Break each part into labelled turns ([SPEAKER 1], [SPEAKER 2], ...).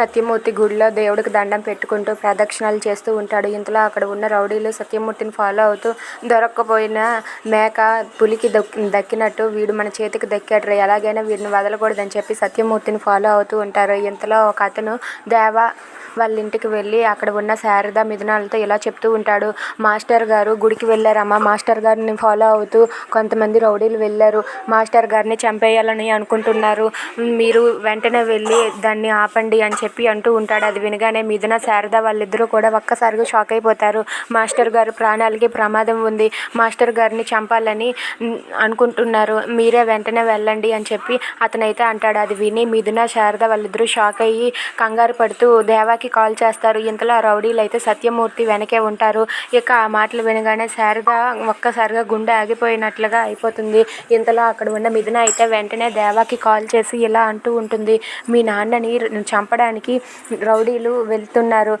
[SPEAKER 1] సత్యమూర్తి గుడిలో దేవుడికి దండం పెట్టుకుంటూ ప్రదక్షిణాలు చేస్తూ ఉంటాడు. ఇంతలో అక్కడ ఉన్న రౌడీలు సత్యమూర్తిని ఫాలో అవుతూ దొరక్కపోయిన మేక పులికి దక్కినట్టు వీడు మన చేతికి దక్కాడు ఎలాగైనా వీడిని వదలకూడదని చెప్పి సత్యమూర్తిని ఫాలో అవుతూ ఉంటారు. ఇంతలో ఒక అతను దేవా వాళ్ళ ఇంటికి వెళ్ళి అక్కడ ఉన్న శారద మిథునాలతో ఇలా చెప్తూ ఉంటాడు. మాస్టర్ గారు గుడికి వెళ్ళారమ్మా మాస్టర్ గారిని ఫాలో అవుతూ కొంతమంది రౌడీలు వెళ్ళారు. మాస్టర్ గారిని చంపేయాలని అనుకుంటున్నారు. మీరు వెంటనే వెళ్ళి దాన్ని ఆపండి అని చెప్పి చెప్పి అంటూ ఉంటాడు. అది వినగానే మిథున శారద వాళ్ళిద్దరూ కూడా ఒక్కసారిగా షాక్ అయిపోతారు. మాస్టర్ గారు ప్రాణాలకి ప్రమాదం ఉంది. మాస్టర్ గారిని చంపాలని అనుకుంటున్నారు. మీరే వెంటనే వెళ్ళండి అని చెప్పి అతనైతే అంటాడు. అది విని మిథున శారద వాళ్ళిద్దరూ షాక్ అయ్యి కంగారు పడుతూ దేవాకి కాల్ చేస్తారు. ఇంతలో ఆ రౌడీలు అయితే సత్యమూర్తి వెనకే ఉంటారు. ఇక ఆ మాటలు వినగానే శారద ఒక్కసారిగా గుండె ఆగిపోయినట్లుగా అయిపోతుంది. ఇంతలో అక్కడ ఉన్న మిథున అయితే వెంటనే దేవాకి కాల్ చేసి ఇలా అంటూ ఉంటుంది. మీ నాన్నని చంపడానికి రౌడీలు వెళ్తున్నారు.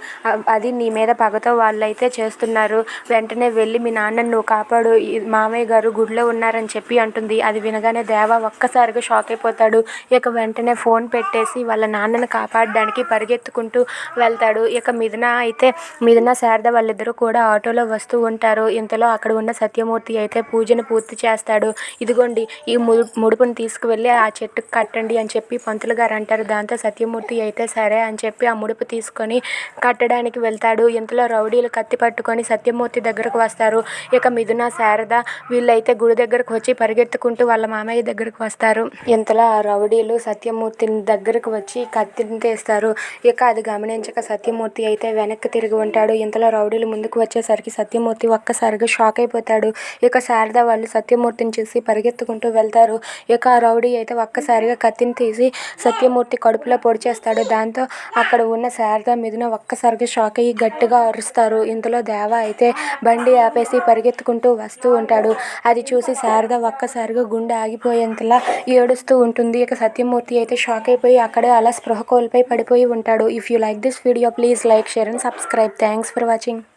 [SPEAKER 1] అది నీ మీద పగతో వాళ్ళైతే చేస్తున్నారు. వెంటనే వెళ్ళి మీ నాన్నను నువ్వు కాపాడు. మామయ్య గారు గుడిలో ఉన్నారని చెప్పి అంటుంది. అది వినగానే దేవ ఒక్కసారిగా షాక్ అయిపోతాడు. ఇక వెంటనే ఫోన్ పెట్టేసి వాళ్ళ నాన్నను కాపాడడానికి పరిగెత్తుకుంటూ వెళ్తాడు. ఇక మిథున అయితే మిథున శారద వాళ్ళిద్దరూ కూడా ఆటోలో వస్తూ ఉంటారు. ఇంతలో అక్కడ ఉన్న సత్యమూర్తి అయితే పూజను పూర్తి చేస్తాడు. ఇదిగోండి ఈ ము- ముడుపుని తీసుకువెళ్ళి ఆ చెట్టుకు కట్టండి అని చెప్పి పంతులు గారు అంటారు. దాంతో సత్యమూర్తి అయితే సరే అని చెప్పి ఆ ముడుపు తీసుకొని కట్టడానికి వెళ్తాడు. ఇంతలో రౌడీలు కత్తి పట్టుకొని సత్యమూర్తి దగ్గరకు వస్తారు. ఇక మిథున శారద వీళ్ళైతే గుడి దగ్గరకు వచ్చి పరిగెత్తుకుంటూ వాళ్ళ మామయ్య దగ్గరకు వస్తారు. ఇంతలో ఆ రౌడీలు సత్యమూర్తిని దగ్గరకు వచ్చి కత్తిని తీస్తారు ఇక అది గమనించక సత్యమూర్తి అయితే వెనక్కి తిరిగి ఉంటాడు. ఇంతలో రౌడీలు ముందుకు వచ్చేసరికి సత్యమూర్తి ఒక్కసారిగా షాక్ అయిపోతాడు. ఇక శారద వాళ్ళు సత్యమూర్తిని చూసి పరిగెత్తుకుంటూ వెళ్తారు. ఇక ఆ రౌడీ అయితే ఒక్కసారిగా కత్తిని తీసి సత్యమూర్తి కడుపులో పొడి చేస్తాడు దాంతో అక్కడ ఉన్న శారద మీదన ఒక్కసారిగా షాక్ అయ్యి గట్టిగా అరుస్తారు. ఇంతలో దేవ అయితే బండి ఆపేసి పరిగెత్తుకుంటూ వస్తూ ఉంటాడు. అది చూసి శారద ఒక్కసారిగా గుండె ఆగిపోయేంతలా ఏడుస్తూ ఉంటుంది. ఇక సత్యమూర్తి అయితే షాక్ అయిపోయి అక్కడే అలా స్పృహ కోల్పోయి పడిపోయి ఉంటాడు. If you like this video please like share and subscribe thanks for watching